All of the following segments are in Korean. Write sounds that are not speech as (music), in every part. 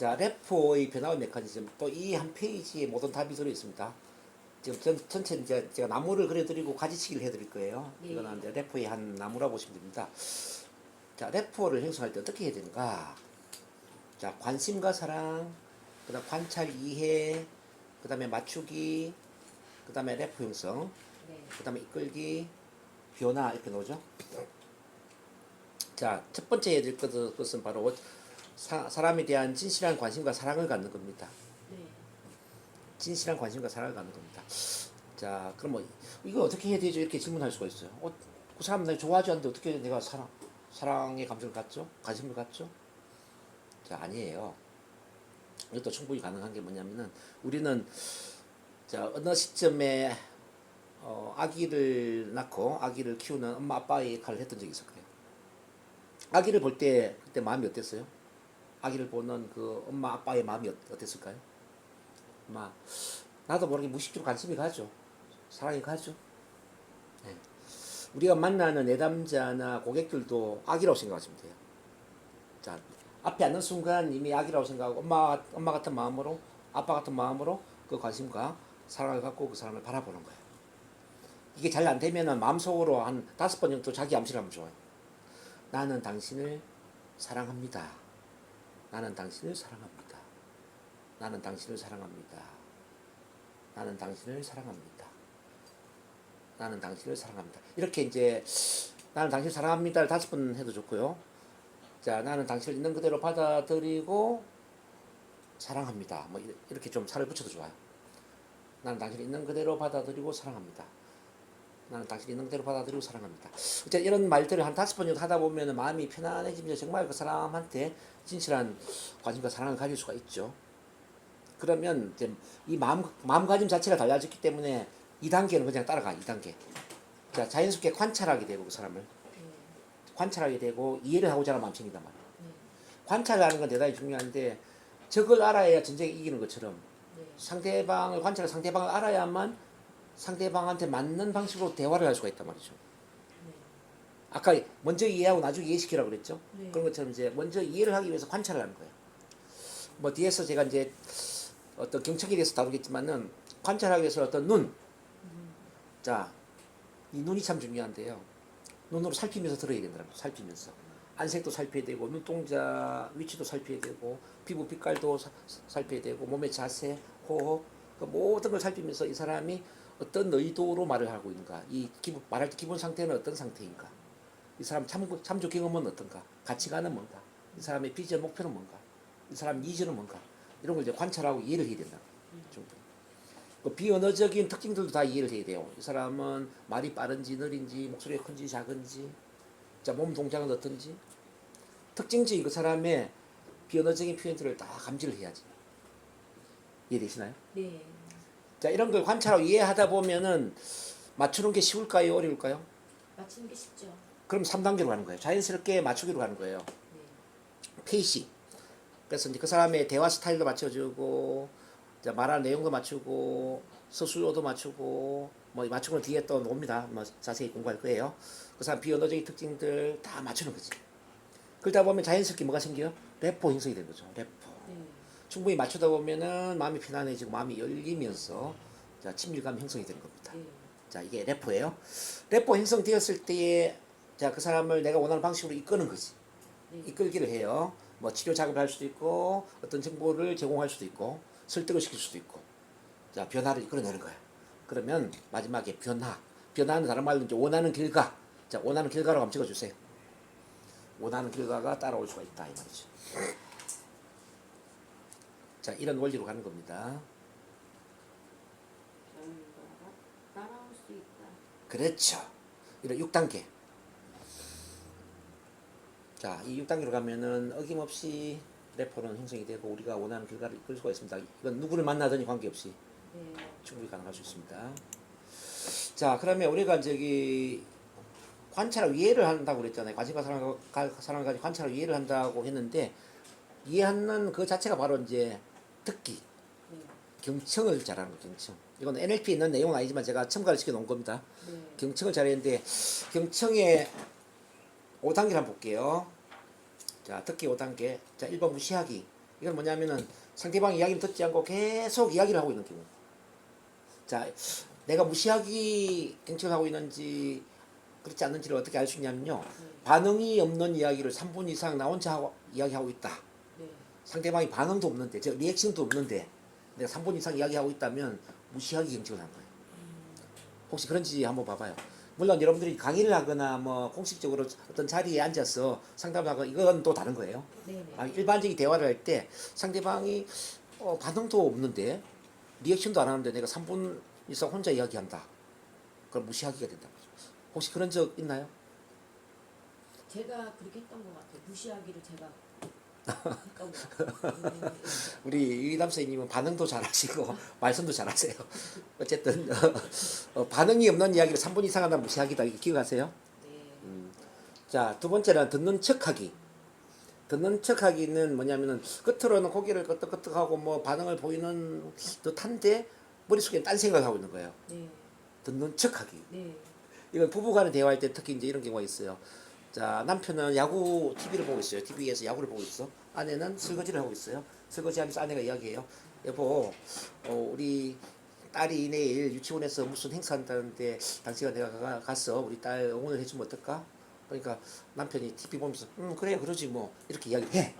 자, 래퍼의 변화의 메커니즘 또 이 한 페이지에 모든 답이 들어 있습니다. 지금 전, 전체 이제 제가 나무를 그려드리고 가지치기를 해드릴 거예요. 네. 이거는 이제 래퍼의 한 나무라고 보시면 됩니다. 자, 래퍼를 형성할 때 어떻게 해야 되는가? 자, 관심과 사랑, 그 다음 관찰 이해, 그 다음에 맞추기, 그 다음에 래퍼 형성, 네. 그 다음에 이끌기, 변화 이렇게 나오죠. 자, 첫 번째 해야 될 것은 것은 바로 사, 사람에 대한 진실한 관심과 사랑을 갖는 겁니다. 네. 진실한 관심과 사랑을 갖는 겁니다. 자, 그럼 뭐 이거 어떻게 해야 되죠? 이렇게 질문할 수가 있어요. 어, 그 사람 날 좋아하지 않는데 어떻게 내가 사랑 사랑의 감정을 갖죠? 관심을 갖죠? 자, 아니에요. 이것도 충분히 가능한 게 뭐냐면은 우리는 자 어느 시점에 어, 아기를 낳고 아기를 키우는 엄마 아빠의 역할을 했던 적이 있을 거예요. 아기를 볼 때 그때 마음이 어땠어요? 아기를 보는 그 엄마 아빠의 마음이 어땠- 어땠을까요? 아마 나도 모르게 무의식적으로 관심이 가죠. 사랑이 가죠. 네. 우리가 만나는 내담자나 고객들도 아기라고 생각하시면 돼요. 자, 앞에 앉는 순간 이미 아기라고 생각하고 엄마 엄마 같은 마음으로 아빠 같은 마음으로 그 관심과 사랑을 갖고 그 사람을 바라보는 거예요. 이게 잘 안 되면은 마음속으로 한 다섯 번 정도 자기 암시를 하면 좋아요. 나는 당신을 사랑합니다. 나는 당신을 사랑합니다. 나는 당신을 사랑합니다. 나는 당신을 사랑합니다. 나는 당신을 사랑합니다. 이렇게 이제 나는 당신을 사랑합니다를 다섯 번 해도 좋고요. 자, 나는 당신을 있는 그대로 받아들이고 사랑합니다. 뭐 이렇- 이렇게 좀 살을 붙여도 좋아요. 나는 당신을 있는 그대로 받아들이고 사랑합니다. 나는 당신을 있는 그대로 받아들이고 사랑합니다. 이제 이런 말들을 한 다섯 번 정도 하다 보면 마음이 편안해지면서 정말 그 사람한테 진실한 관심과 사랑을 가질 수가 있죠. 그러면 이제 이 마음 마음가짐 자체가 달라졌기 때문에 이 단계는 그냥 따라가 이 단계. 자 자연스럽게 관찰하게 되고 그 사람을 네. 관찰하게 되고 이해를 하고자 하는 마음이 생긴단 말이에요. 네. 관찰하는 건 대단히 중요한데 저걸 알아야 전쟁에 이기는 것처럼 네. 상대방을 관찰 상대방을 알아야만 상대방한테 맞는 방식으로 대화를 할 수가 있단 말이죠. 네. 아까 먼저 이해하고 나중에 이해시키라고 그랬죠. 네. 그런 것처럼 이제 먼저 이해를 하기 위해서 관찰을 하는 거예요. 뭐 뒤에서 제가 이제 어떤 경청에 대해서 다루겠지만은 관찰하기 위해서 어떤 눈. 음. 자, 이 눈이 참 중요한데요. 눈으로 살피면서 들어야 된다고 살피면서. 안색도 살펴야 되고 눈동자 위치도 살펴야 되고 피부 빛깔도 사- 살펴야 되고 몸의 자세, 호흡 그 모든 걸 살피면서 이 사람이 어떤 의도로 말을 하고 있는가, 이 기분 말할 때 기본 상태는 어떤 상태인가, 이 사람 참, 참조 경험은 어떤가, 가치관은 뭔가, 이 사람의 비전 목표는 뭔가, 이 사람 이전은 뭔가 이런 걸 이제 관찰하고 이해를 해야 된다. 충분히. 그 비언어적인 특징들도 다 이해를 해야 돼요. 이 사람은 말이 빠른지 느린지 목소리가 큰지 작은지 자 몸 동작은 어떤지 특징적인 그 사람의 비언어적인 표현들을 다 감지를 해야지. 이해되시나요? 네. 자 이런 걸 관찰하고 이해하다 보면은 맞추는 게 쉬울까요? 어려울까요? 맞추는 게 쉽죠. 그럼 3단계로 가는 거예요. 자연스럽게 맞추기로 가는 거예요. 네. 페이시. 그래서 이제 그 사람의 대화 스타일도 맞춰주고, 이제 말하는 내용도 맞추고, 서술어도 맞추고, 뭐 맞추는 뒤에 또 옵니다. 뭐 자세히 공부할 거예요. 그 사람 비언어적인 특징들 다 맞추는 거지. 그러다 보면 자연스럽게 뭐가 생겨요? 래퍼 형성이 되는 거죠. 래퍼. 네. 충분히 맞추다 보면은 마음이 편안해지고 마음이 열리면서 자 친밀감 형성이 되는 겁니다. 네. 자 이게 래퍼예요. 래퍼 형성되었을 때에 자 그 사람을 내가 원하는 방식으로 이끄는 거지. 네. 이끌기를 해요. 뭐 치료 작업을 할 수도 있고 어떤 정보를 제공할 수도 있고 설득을 시킬 수도 있고 자 변화를 이끌어내는 거야. 그러면 마지막에 변화. 변화는 다른 말로 이제 원하는 결과. 자 원하는 결과로 한번 찍어 주세요. 원하는 결과가 따라올 수가 있다 이 말이죠. 자 이런 원리로 가는 겁니다. 결과가 따라올 수 있다. 그렇죠. 이런 6단계. 자, 이 6단계로 가면은 어김없이 래퍼는 형성이 되고 우리가 원하는 결과를 이끌 수가 있습니다. 이건 누구를 만나든지 관계없이 네. 충분히 가능할 수 있습니다. 자, 그러면 우리가 저기 관찰을 이해를 한다고 그랬잖아요. 관심과 사랑을, 가- 사랑을 가지고 관찰을 이해를 한다고 했는데 이해하는 그 자체가 바로 이제 듣기, 네. 경청을 잘하는 거, 경청. 이건 NLP에 있는 내용은 아니지만 제가 첨가를 시켜 놓은 겁니다. 네. 경청을 잘했는데 경청의 5단계를 한번 볼게요. 자, 특기 5단계. 자, 1번 무시하기. 이건 뭐냐면은 상대방 이야기를 듣지 않고 계속 이야기를 하고 있는 경우. 자, 내가 무시하기 경청을 하고 있는지 그렇지 않는지를 어떻게 알 수 있냐면요. 네. 반응이 없는 이야기를 3분 이상 나 혼자 하고, 이야기하고 있다. 네. 상대방이 반응도 없는데, 저 리액션도 없는데 내가 3분 이상 이야기하고 있다면 무시하기 경청을 한 거예요. 혹시 그런지 한번 봐봐요. 물론 여러분들이 강의를 하거나 뭐 공식적으로 어떤 자리에 앉아서 상담하고 이건 또 다른 거예요. 네네. 아, 일반적인 대화를 할 때 상대방이 어, 반응도 없는데 리액션도 안 하는데 내가 3분 이상 혼자 이야기한다. 그럼 무시하기가 된다. 혹시 그런 적 있나요? 제가 그렇게 했던 것 같아요. 무시하기를 제가. 네. (laughs) 우리 유남 선생님은 반응도 잘하시고 (laughs) 말씀도 잘하세요. 어쨌든 (laughs) 어, 반응이 없는 이야기를 3분 이상 하다 무시하기다. 이거 기억하세요? 네. 자, 두 번째는 듣는 척하기. 듣는 척하기는 뭐냐면은 끝으로는 고개를 끄덕끄덕하고 뭐 반응을 보이는 듯한데 머릿속에 딴 생각을 하고 있는 거예요. 네. 듣는 척하기. 네. 이건 부부간에 대화할 때 특히 이제 이런 경우가 있어요. 자, 남편은 야구 TV를 보고 있어요. TV에서 야구를 보고 있어. 아내는 설거지를 하고 있어요. 설거지하면서 아내가 이야기해요. 여보, 어, 우리 딸이 내일 유치원에서 무슨 행사 한다는데 당시가 내가 가- 가서 우리 딸 응원을 해주면 어떨까? 그러니까 남편이 TV 보면서 음 그래 그러지 뭐 이렇게 이야기해.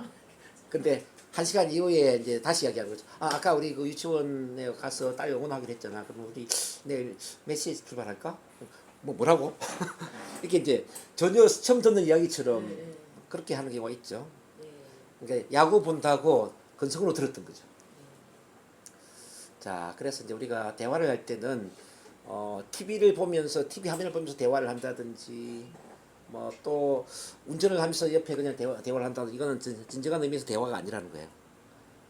근데 한 시간 이후에 이제 다시 이야기하는 거죠. 아 아까 우리 그 유치원에 가서 딸 응원하기로 했잖아. 그럼 우리 내일 몇 시에 출발할까? 뭐 뭐라고? (laughs) 이렇게 이제 전혀 처음 듣는 이야기처럼 네. 네. 그렇게 하는 경우가 있죠. 네. 그러니까 야구 본다고 근성으로 들었던 거죠. 자, 그래서 이제 우리가 대화를 할 때는 어, TV를 보면서 TV 화면을 보면서 대화를 한다든지 뭐 또 운전을 하면서 옆에 그냥 대화, 대화를 한다든지 이거는 진, 진정한 의미에서 대화가 아니라는 거예요.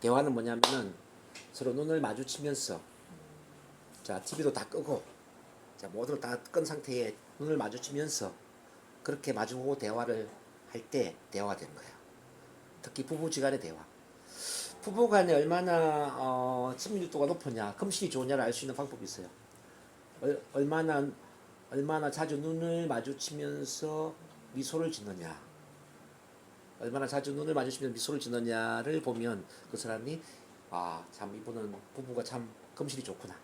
대화는 뭐냐면은 서로 눈을 마주치면서 자, TV도 다 끄고 자, 모두 다끈 상태에 눈을 마주치면서 그렇게 마주보고 대화를 할 때 대화가 되는 거예요. 특히 부부지간의 대화. 부부간에 얼마나 어, 친밀도가 높으냐, 금실이 좋으냐를 알 수 있는 방법이 있어요. 얼, 얼마나 얼마나 자주 눈을 마주치면서 미소를 짓느냐, 얼마나 자주 눈을 마주치면서 미소를 짓느냐를 보면 그 사람이 아 참 이분은 부부가 참 금실이 좋구나,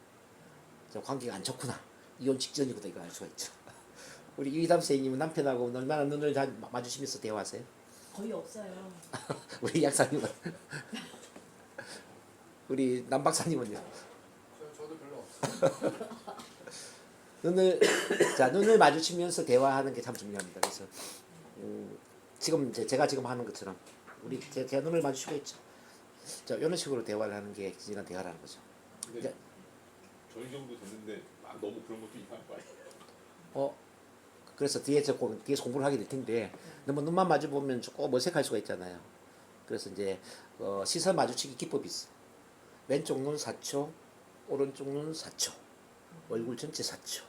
저 관계가 안 좋구나, 이혼 직전이구나 이거 알 수가 있죠. (laughs) 우리 이담 선생님은 남편하고 얼마나 눈을 자, 마주치면서 대화하세요? 거의 없어요. (laughs) 우리 약사님은 (laughs) 우리 남 박사님은요 저, 저도 별로 없어요. (laughs) 눈을 자 눈을 마주치면서 대화하는 게 참 중요합니다. 그래서 음, 지금 이제 제가 지금 하는 것처럼 우리 제, 제 눈을 마주치고 있죠. 자 이런 식으로 대화를 하는 게 진정한 대화라는 거죠. 근데 이제- 저희 정도 됐는데 막 너무 그런 것도 이상한 거 아니에요? 어 그래서 뒤에서 공, 뒤에서 공부를 하게 될 텐데 너무 눈만 마주 보면 조금 어색할 수가 있잖아요. 그래서 이제 어, 시선 마주치기 기법이 있어. 왼쪽 눈 4초, 오른쪽 눈 4초, 얼굴 전체 4초,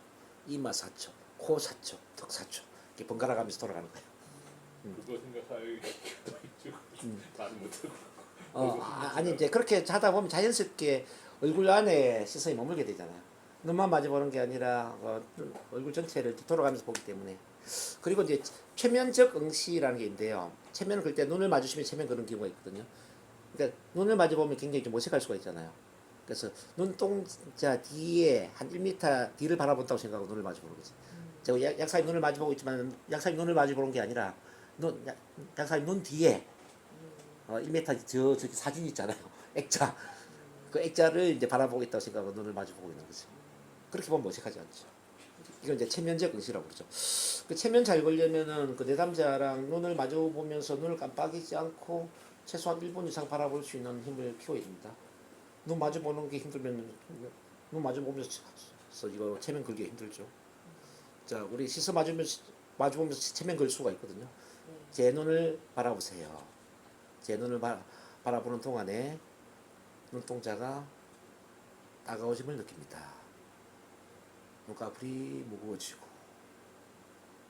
이마 4초, 코 4초, 턱 4초 이렇게 번갈아 가면서 돌아가는 거예요. 그거 생각하기 또 있죠. 나는 못하고. 어, 아, 아니 이제 그렇게 하다 보면 자연스럽게 얼굴 안에 시선이 머물게 되잖아요. 눈만 마주 보는 게 아니라 어, 눈- 얼굴 전체를 뒤돌아가면서 보기 때문에 그리고 이제 최면적 응시라는 게 있는데요. 최면을 그때 눈을 마주치면 최면 그런 경우가 있거든요. 그러니까 눈을 마주 보면 굉장히 좀 어색할 수가 있잖아요. 그래서 눈동자 뒤에 한 1m 뒤를 바라본다고 생각하고 눈을 마주 보는 거지. 제가 약- 약사님 눈을 마주 보고 있지만 약사님 눈을 마주 보는 게 아니라 눈 약- 약사님 눈 뒤에 어, 1m 저 저기 사진 있잖아요. 액자. 그 액자를 이제 바라보고 있다고 생각하고 눈을 마주 보고 있는 거죠. 그렇게 보면 어색하지 않죠. 이걸 이제 체면적 응시라고 그러죠. 그 체면 잘 걸려면은 그 내담자랑 눈을 마주 보면서 눈을 깜빡이지 않고 최소한 1분 이상 바라볼 수 있는 힘을 키워야 됩니다. 눈 마주 보는 게 힘들면 눈 마주 보면서 이거 체면 걸기 힘들죠. 자, 우리 시선 마주면서 마주 보면서 체면 걸 수가 있거든요. 네. 제 눈을 바라보세요. 제 눈을 바, 바라보는 동안에 눈동자가 따가워짐을 느낍니다. 눈꺼풀이 무거워지고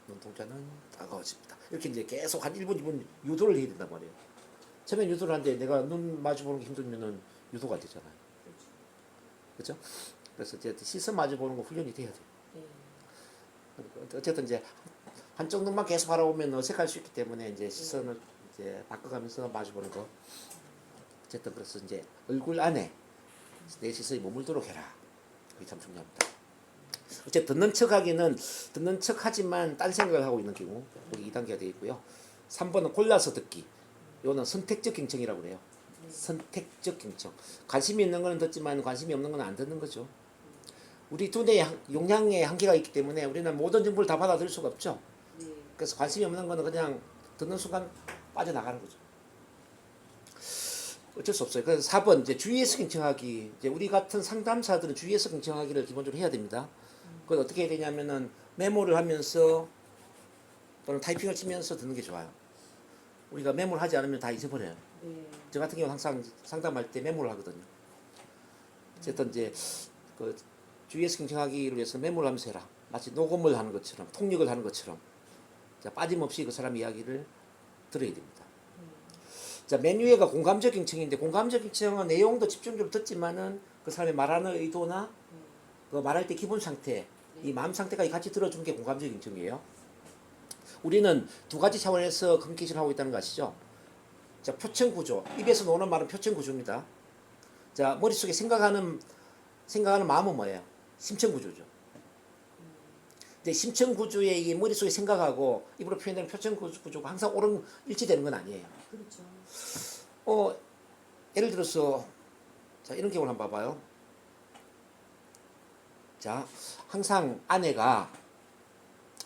눈동자는 따가워집니다. 이렇게 이제 계속 한 1분, 2분 유도를 해야 된단 말이에요. 처음에 유도를 하는데 내가 눈 마주 보는 게 힘들면은 유도가 안 되잖아요. 그렇죠? 그래서 이제 시선 마주 보는 거 훈련이 돼야 돼요. 네. 어쨌든 이제 한쪽 눈만 계속 바라보면 어색할 수 있기 때문에 이제 시선을 이제 바꿔가면서 마주보는 거 어쨌든 그래서 이제 얼굴 안에 내 시선이 머물도록 해라. 그게 참 중요합니다. 어쨌든 듣는 척하기는 듣는 척하지만 딴 생각을 하고 있는 경우 우리 2단계가 되어 있고요. 3번은 골라서 듣기. 요는 선택적 경청이라고 그래요. 네. 선택적 경청. 관심이 있는 거는 듣지만 관심이 없는 건 안 듣는 거죠. 우리 두뇌의 한- 용량에 한계가 있기 때문에 우리는 모든 정보를 다 받아들일 수가 없죠. 네. 그래서 관심이 없는 거는 그냥 듣는 순간 빠져나가는 거죠. 어쩔 수 없어요. 그래서 4번 이제 주위에서 경청하기. 이제 우리 같은 상담사들은 주위에서 경청하기를 기본적으로 해야 됩니다. 그건 어떻게 해야 되냐면은 메모를 하면서 또는 타이핑을 치면서 듣는 게 좋아요. 우리가 메모를 하지 않으면 다 잊어버려요. 네. 저 같은 경우는 항상 상담할 때 메모를 하거든요. 어쨌든 이제 그 주위에서 경청하기를 위해서 메모를 하면서 해라. 마치 녹음을 하는 것처럼 통역을 하는 것처럼 자, 빠짐없이 그 사람 이야기를 들어야 됩니다. 자, 맨 위에가 공감적 경청인데 공감적 경청은 내용도 집중적으로 듣지만은 그 사람의 말하는 의도나 그 말할 때 기분 상태, 이 마음 상태까지 같이 들어주는 게 공감적 경청이에요. 우리는 두 가지 차원에서 커뮤니케이션을 하고 있다는 거 아시죠? 자, 표천 구조. 입에서 나오는 말은 표천 구조입니다. 자, 머릿속에 생각하는 생각하는 마음은 뭐예요? 심천 구조죠. 근데 심천 구조의 이 머릿속에 생각하고 입으로 표현되는 구조- 구조가 항상 옳은 일치되는 건 아니에요. 그렇죠. 어, 예를 들어서 자, 이런 경우를 한번 봐봐요. 자, 항상 아내가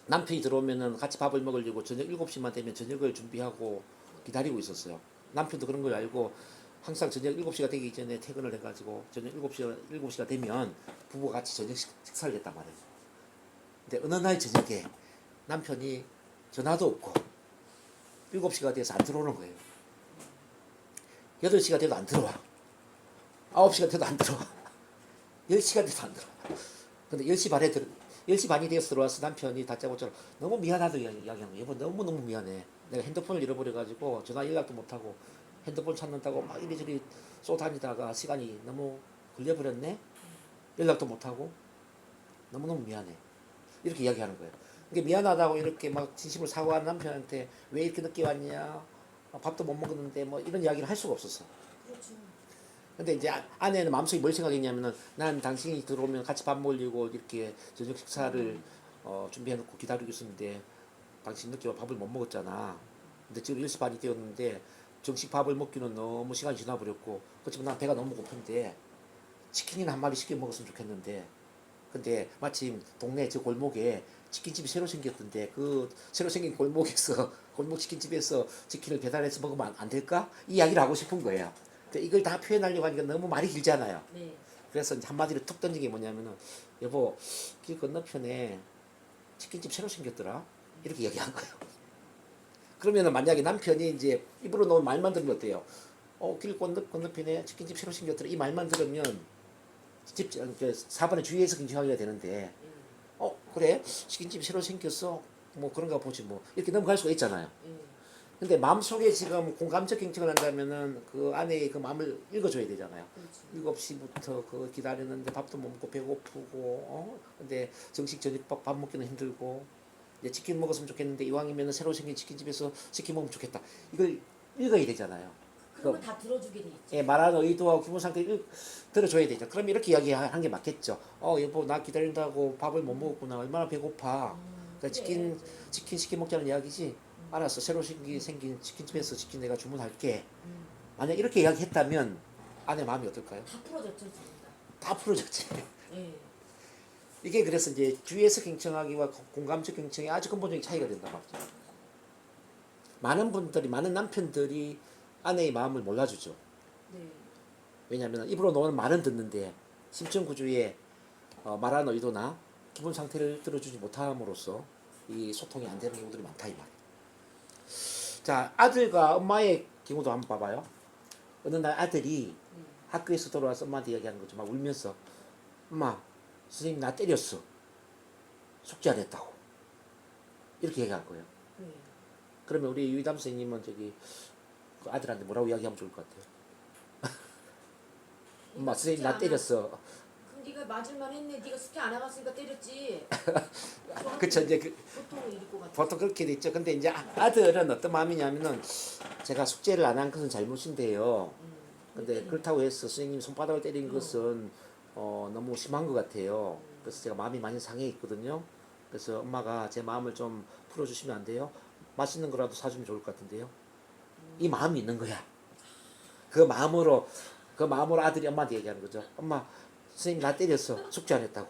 남편이 들어오면은 같이 밥을 먹으려고 저녁 7시만 되면 저녁을 준비하고 기다리고 있었어요. 남편도 그런 걸 알고 항상 저녁 7시가 되기 전에 퇴근을 해가지고 저녁 7시가, 7시가 되면 부부가 같이 저녁 식- 식사를 했단 말이에요. 근데 어느 날 저녁에 남편이 전화도 없고 7시가 돼서 안 들어오는 거예요. 8시가 돼도 안 들어와. 9시가 돼도 안 들어와. (laughs) 10시가 돼도 안 들어와. 근데 10시 반에 들 10시 반이 되어서 들어와서 남편이 다짜고짜 너무 미안하다 이야기하는 거예요. 여보 너무너무 미안해. 내가 핸드폰을 잃어버려가지고 전화 연락도 못하고 핸드폰 찾는다고 막 이리저리 쏘다니다가 시간이 너무 걸려버렸네. 연락도 못하고 너무너무 미안해. 이렇게 이야기하는 거예요. 그러니까 미안하다고 이렇게 막 진심으로 사과하는 남편한테 왜 이렇게 늦게 왔냐. 아, 밥도 못 먹었는데 뭐 이런 이야기를 할 수가 없었어. 근데 이제 아- 아내는 마음속에 뭘 생각했냐면은 난 당신이 들어오면 같이 밥 먹으려고 이렇게 저녁 식사를 어, 준비해놓고 기다리고 있었는데 당신 늦게 와 밥을 못 먹었잖아. 근데 지금 10시 반이 되었는데 정식 밥을 먹기는 너무 시간이 지나버렸고 그렇지만 난 배가 너무 고픈데 치킨이나 한 마리 시켜 먹었으면 좋겠는데 근데 마침 동네 저 골목에 치킨집이 새로 생겼던데 그 새로 생긴 골목에서 골목 치킨집에서 치킨을 배달해서 먹으면 안, 안 될까? 이 이야기를 하고 싶은 거예요. 근데 이걸 다 표현하려고 하니까 너무 말이 길잖아요. 네. 그래서 한마디로 툭 던진 게 뭐냐면은 여보 길 건너편에 치킨집 새로 생겼더라 이렇게 얘기한 거예요. 그러면은 만약에 남편이 이제 입으로 놓은 말만 들으면 어때요? 어길 건너 건너편에 치킨집 새로 생겼더라 이 말만 들으면 집 그, 4번의 주위에서 경청하기가 되는데 네. 어 그래 치킨집 새로 생겼어 뭐 그런가 보지 뭐 이렇게 넘어갈 수가 있잖아요. 네. 근데 마음속에 지금 공감적 경청을 한다면은 그 안에 그 마음을 읽어줘야 되잖아요. 그렇죠. 7시부터 그 기다렸는데 밥도 못 먹고 배고프고 어 근데 정식 저녁밥 밥 먹기는 힘들고 이제 치킨 먹었으면 좋겠는데 이왕이면 새로 생긴 치킨집에서 치킨 먹으면 좋겠다 이걸 읽어야 되잖아요 그러면 다 들어주게 돼 있죠. 예, 말하는 의도하고 기본 상태 를 들어줘야 되죠 그럼 이렇게 이야기하는 게 맞겠죠 어 여보 나 기다린다고 밥을 못 먹었구나 얼마나 배고파 음, 그러니까 치킨 치킨 시켜 먹자는 이야기지 알았어 새로 생긴, 생긴 치킨집에서 치킨 내가 주문할게 음, 만약 이렇게 이야기했다면 아내 마음이 어떨까요? 다 풀어졌죠, 진짜. 다 풀어졌지 네. 이게 그래서 이제 주위에서 경청하기와 공감적 경청이 아주 근본적인 차이가 된다 말이죠. 많은 분들이 많은 남편들이 아내의 마음을 몰라주죠. 네. 왜냐하면 입으로 나오는 말은 듣는데 심층 구조의 어, 말하는 의도나 기본 상태를 들어주지 못함으로써 이 소통이 안 되는 경우들이 많다 이 말이에요. 자 아들과 엄마의 경우도 한번 봐봐요. 어느 날 아들이 네. 학교에서 돌아와서 엄마한테 이야기하는 거죠. 막 울면서 엄마 선생님 나 때렸어. 숙제 안 했다고. 이렇게 얘기할 거예요. 네. 그러면 우리 유이담 선생님은 저기 그 아들한테 뭐라고 이야기하면 좋을 것 같아요. (laughs) 엄마 선생님 나 때렸어. 네가 맞을 만 했네. 네가 숙제 안 해봤으니까 때렸지. (laughs) 그쵸 이제 그, 보통 이럴 것 같아. 보통 그렇게 돼 있죠. 근데 이제 아- 아들은 어떤 마음이냐면은 제가 숙제를 안 한 것은 잘못인데요. 음, 근데 때린다. 그렇다고 해서 선생님이 손바닥을 때린 음. 것은 어, 너무 심한 것 같아요. 그래서 제가 마음이 많이 상해 있거든요. 그래서 엄마가 제 마음을 좀 풀어주시면 안 돼요? 맛있는 거라도 사주면 좋을 것 같은데요. 이 마음이 있는 거야. 그 마음으로 그 마음으로 아들이 엄마한테 얘기하는 거죠. 엄마 선생님 나 때렸어. 숙제 안 했다고.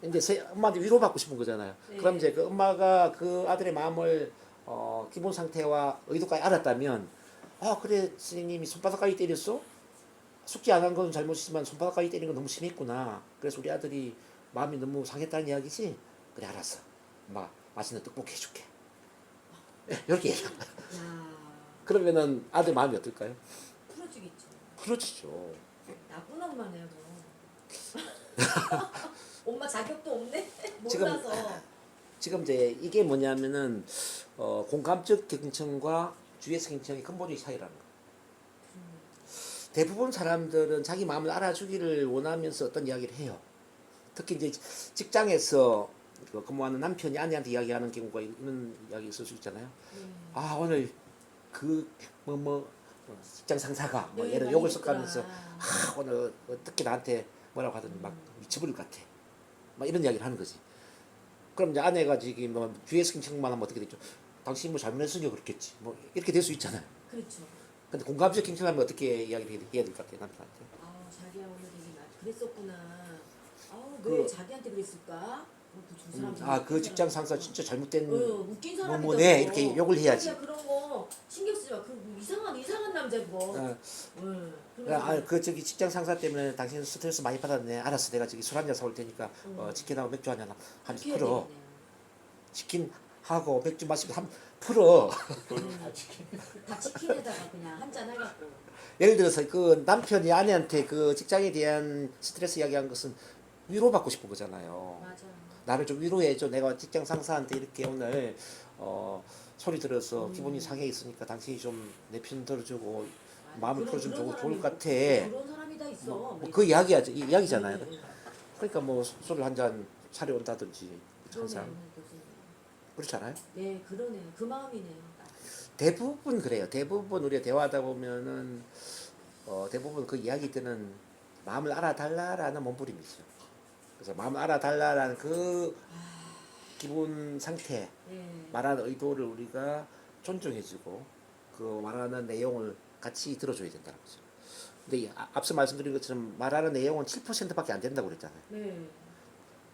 근데 세- 엄마한테 위로받고 싶은 거잖아요. 네. 그럼 이제 그 엄마가 그 아들의 마음을 어, 기본 상태와 의도까지 알았다면 아 그래 선생님이 손바닥까지 때렸어? 숙제 안 한 건 잘못이지만 손바닥까지 때린 건 너무 심했구나. 그래서 우리 아들이 마음이 너무 상했다는 이야기지? 그래 알았어. 엄마 맛있는 떡볶이 해줄게. 이렇게 얘기한 거야. 야 그러면은 아들 마음이 어떨까요? 풀어주겠죠. 그렇죠. 나쁜 엄마네요. 뭐. (laughs) 엄마 자격도 없네. (laughs) 지금- 몰라서. 지금 이제 이게 뭐냐면은 어, 공감적 경청과 주의적 경청의 근본적인 차이라는 거. 대부분 사람들은 자기 마음을 알아주기를 원하면서 어떤 이야기를 해요. 특히 이제 직장에서 그 근무하는 남편이 아내한테 이야기하는 경우가 이런 이야기 있을 수 있잖아요. 네. 아 오늘 그 뭐 뭐 직장 상사가 뭐 네, 얘를 많이 욕을. 섞으면서 아 오늘 어떻게 나한테 뭐라고 하더니 막 미쳐버릴 것 같아. 막 이런 이야기를 하는 거지. 그럼 이제 아내가 지금 뭐 주의에서 경청만 하면 어떻게 되죠? 당신 뭐 잘못했으니까 그렇겠지. 뭐 이렇게 될 수 있잖아요. 그렇죠. 근데 공감적 경청하면 어떻게 이야기를 해야 될 것 같아요 남편한테? 아 자기야 오늘 되게 나 그랬었구나. 아우 그- 왜 자기한테 그랬을까? 어, 그두 사람 정말 아그 웃긴 직장. 상사 진짜 잘못된 어, 웃긴 사람이다. 뭐 뭐네 이렇게 욕을 해야지. 자기야 그런 거 신경 쓰지 마. 그 이상한 이상한 남자 그거. 어, 응. 아, 그 저기 직장 상사 때문에 당신 스트레스 많이 받았네. 알았어, 내가 저기 술 한 잔 사올 테니까 어, 음. 치킨하고 맥주 한 잔 한 그렇게 해야 풀어. 되겠네요. 치킨 하고 맥주 마시고 한 풀어. 다 지키는 다 치킨에다가 그냥 한 잔 해갖고. 예를 들어서 그 남편이 아내한테 그 직장에 대한 스트레스 이야기한 것은 위로받고 싶은 거잖아요. 맞아. 나를 좀 위로해줘. 내가 직장 상사한테 이렇게 오늘 어, 소리 들어서 음. 기분이 상해 있으니까 당신이 좀 내 편 들어주고 맞아. 마음을 그런- 풀어주면 그런 좋을- 사람이 것 같아. 그런 사람이 다 있어. 뭐, 뭐 그 이야기하죠. 이 이야기잖아요. 네. 그러니까 뭐 술을 한 잔 차려온다든지 항상 그러네요, 않아요? 네, 그러네요. 그 마음이네요. 대부분 그래요. 대부분 우리가 대화하다 보면은 어, 대부분 그 이야기 때는 마음을 알아달라라는 몸부림이죠. 그래서 마음을 알아달라라는 그 기본 상태, 네. 말하는 의도를 우리가 존중해주고 그 말하는 내용을 같이 들어줘야 된다는 거죠. 근데 이 아- 앞서 말씀드린 것처럼 말하는 내용은 7%밖에 안 된다고 그랬잖아요. 네.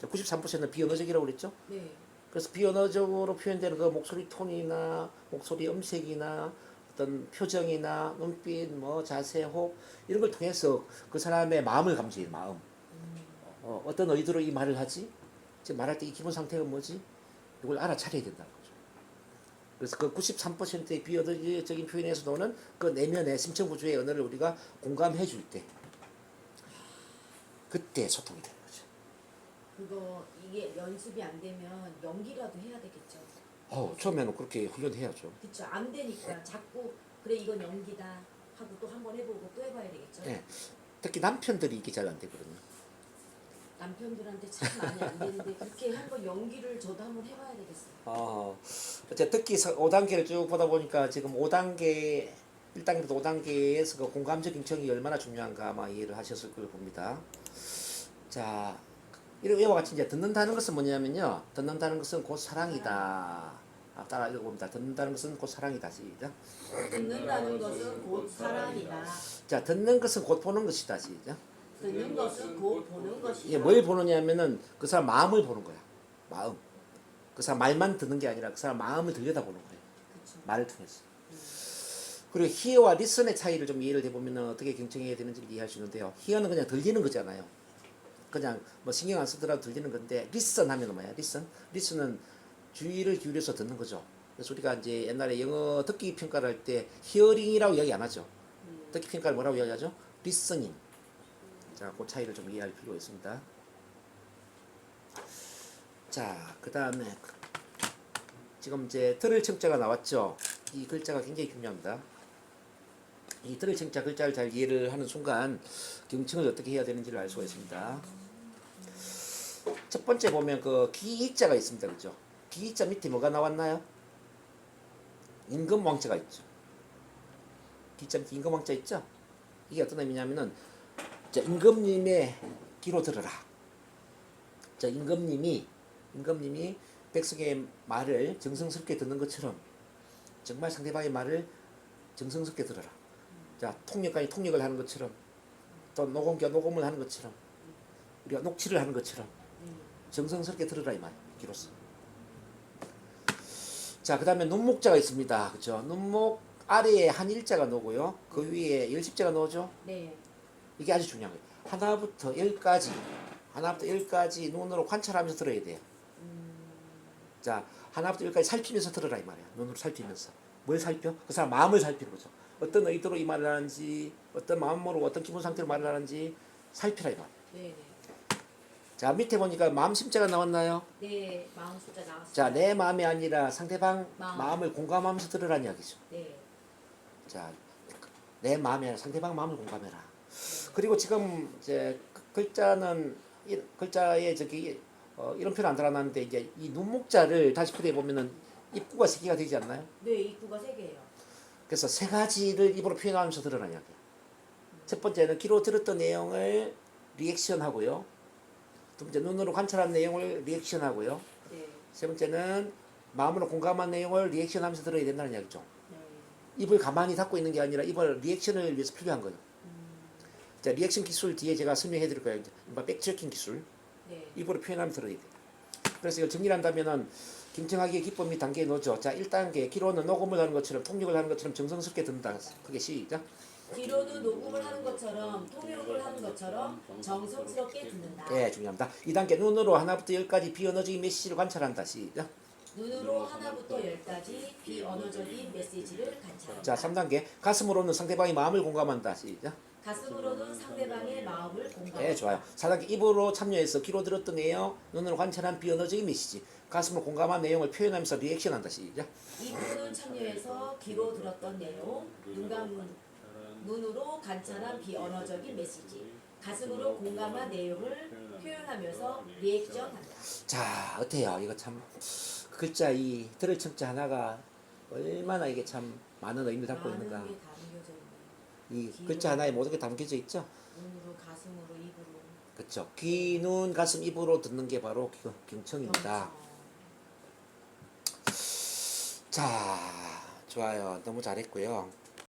93%는 비언어적이라고 그랬죠. 네. 그래서 비언어적으로 표현되는 그 목소리 톤이나 목소리 음색이나 어떤 표정이나 눈빛, 뭐 자세, 호흡 이런 걸 통해서 그 사람의 마음을 감지해 마음. 음. 어, 어떤 의도로 이 말을 하지? 지금 말할 때 이 기본 상태가 뭐지? 이걸 알아차려야 된다는 거죠. 그래서 그 93%의 비언어적인 표현에서 노는 그 내면의 심층 구조의 언어를 우리가 공감해 줄 때, 그때 소통이 되는 거죠. 그거 이게 연습이 안 되면 연기라도 해야 되겠죠. 어, 처음에는 그렇게 훈련해야죠. 그쵸. 안 되니까 자꾸 그래 이건 연기다 하고 또 한 번 해보고 또 해봐야 되겠죠. 네. 특히 남편들이 이게 잘 안 되거든요. 남편들한테 참 많이 안 되는데 그렇게 한번 연기를 저도 한번 해봐야 되겠어요. 어, 어째 특히 5단계를 쭉 보다 보니까 지금 5단계, 1단계부터 5단계에서 그 공감적 경청이 얼마나 중요한가 아마 이해를 하셨을 걸 봅니다. 자, 이런 이와 같이 이제 듣는다는 것은 뭐냐면요. 듣는다는 것은 곧 사랑이다. 아, 따라 읽어봅니다. 듣는다는 것은 곧 사랑이다. 시작. 듣는다는 것은 곧 사랑이다. 자, 듣는 것은 곧 보는 것이다. 시작. 듣는 것은 곧 보는 것이다. 이게 뭘 보느냐면은 그 사람 마음을 보는 거야. 마음. 그 사람 말만 듣는 게 아니라 그 사람 마음을 들여다보는 거예요. 그쵸. 말을 통해서. 그리고 hear와 listen의 차이를 좀 이해를 해보면 어떻게 경청해야 되는지를 이해할 수 있는데요. hear는 그냥 들리는 거잖아요. 그냥 뭐 신경 안 쓰더라도 들리는 건데 listen 하면 뭐야? listen? listen은 주의를 기울여서 듣는 거죠. 그래서 우리가 이제 옛날에 영어 듣기 평가를 할때 hearing이라고 이야기 안 하죠. 음. 듣기 평가를 뭐라고 이야기하죠? listening. 자, 그 차이를 좀 이해할 필요가 있습니다. 자, 그 다음에 지금 이제 들을 청자가 나왔죠. 이 글자가 굉장히 중요합니다. 이 들을 청자 글자를 잘 이해를 하는 순간 경청을 어떻게 해야 되는지를 알 수가 있습니다. 첫 번째 보면 그 기자가 있습니다. 그죠? 기자 밑에 뭐가 나왔나요? 임금왕자가 있죠. 기자 밑에 임금왕자 있죠? 이게 어떤 의미냐면은 자, 임금님의 귀로 들어라. 자, 임금님이 임금님이 백성의 말을 정성스럽게 듣는 것처럼 정말 상대방의 말을 정성스럽게 들어라. 자, 통역까지 통역을 하는 것처럼 또 녹음기 녹음을 하는 것처럼 우리가 녹취를 하는 것처럼 음. 정성스럽게 들으라 이 말, 귀로서. 자, 그 다음에 눈목자가 있습니다. 그죠? 눈목 아래에 한 일자가 놓고요. 그 위에 열 십자가 놓죠. 네. 이게 아주 중요한 거예요. 하나부터 열까지, 하나부터 열까지 눈으로 관찰하면서 들어야 돼요. 음. 자, 하나부터 열까지 살피면서 들으라 이 말이야. 눈으로 살피면서. 뭘 살펴? 그 사람 마음을 살피는 거죠. 어떤 의도로 이 말을 하는지, 어떤 마음으로, 어떤 기분 상태로 말을 하는지 살피라 이 말이야. 네, 네. 자, 밑에 보니까 마음 심자가 나왔나요? 네, 마음 숫자 나왔어요. 자, 내 마음이 아니라 상대방 마음. 마음 을 공감하면서 들으라는 이야기죠. 네. 자, 내 마음이 아니라 상대방 마음을 공감해라. 그리고 지금 이제 그 글자는 이 글자에 저기 어, 이런 표현 안 달아놨는데 이제 이 눈목자를 다시 풀이해 보면은 입구가 세 개가 되지 않나요? 네, 입구가 세 개예요. 그래서 세 가지를 입으로 표현하면서 이야기야. 첫 번째는 귀로 들었던 내용을 리액션하고요. 두 번째 눈으로 관찰한 내용을 리액션하고요. 네. 세 번째는 마음으로 공감한 내용을 리액션하면서 들어야 된다는 이야기죠. 네. 입을 가만히 닫고 있는 게 아니라 입을 리액션을 위해서 필요한. 음. 자, 리액션 기술 뒤에 제가 설명해 드릴 거예요. 백트래킹 기술. 네. 입으로 표현하면 들어야 돼요. 그래서 이걸 정리를 한다면은 김청하기의 기쁨이 단계에 놓죠. 자, 1단계 기로는 녹음을 하는 것처럼 통역을 하는 것처럼 정성스럽게 듣는다. 크게 시작. 귀로는 녹음을 하는 것처럼 통역을 하는 것처럼 정성스럽게 듣는다. 예, 중요합니다. 2단계 눈으로 하나부터 열까지 비언어적인 메시지를 관찰한다. 시작. 눈으로 하나부터 열까지 비언어적인 메시지를 관찰한다. 자, 3단계 가슴으로는 상대방의 마음을 공감한다. 시작. 가슴으로는 상대방의 마음을 공감한다. 예, 좋아요. 4단계 입으로 참여해서 귀로 들었던 내용, 눈으로 관찰한 비언어적인 메시지, 가슴으로 공감한 내용을 표현하면서 리액션한다. 시작. 입으로는 참여해서 귀로 들었던 내용, 눈감, 눈으로 관찰한 비언어적인 메시지, 가슴으로 공감한 내용을 표현하면서 리액션한다. 자, 어때요? 이거 참 글자 이 들을 청자 하나가 얼마나 이게 참 많은 의미를 담고 많은 있는가. 게 있네. 이 글자 하나에 모든 게 담겨져 있죠. 눈으로, 가슴으로, 입으로. 그렇죠. 귀, 눈, 가슴, 입으로 듣는 게 바로 경- 경청입니다. 그렇죠. 자, 좋아요. 너무 잘했고요.